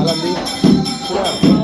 అలా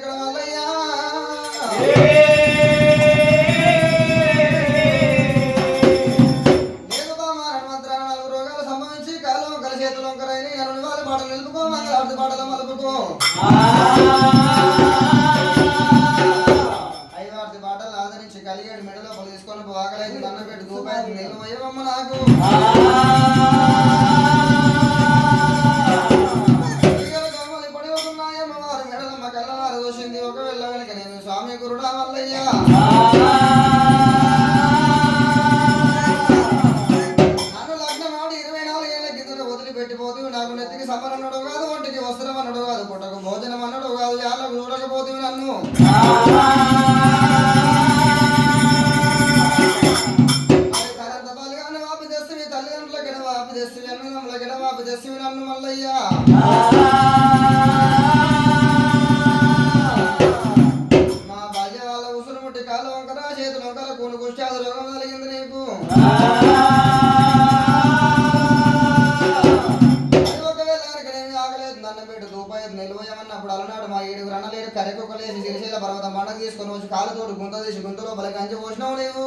ఇక్కడ మల్లయ్యా పాటలు నిలుపుకో మంగళ ఆర్తి పాటలు మలుపుకో ఐదార్తి పాటలు ఆదరించి కలిగేడు మెడలో తీసుకొని పోగలేదు దండ పెట్టుకోపోయి నిలవయ్యమ్మ నాకు. నెత్తికి పెట్టిపోతే నాకు నెత్తికి సమరం అన్నాడు కాదు ఒంటికి వస్త్రం అన్నాడు కాదు పుట్టకు భోజనం అన్నాడు కాదు యాలకు చూడకపోతే నన్ను. తల్లిదండ్రుల గిడవాపి తెస్తివి అన్నదమ్ముల గిడవాపి తెస్తివి నన్ను మల్లయ్యా. పండగ చేసుకొని వచ్చి కాలుతోడు గుంత చేసి గుంతలో పలికి అంచె పోసినావు నీవు.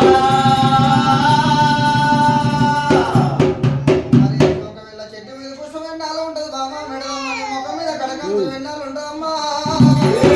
Música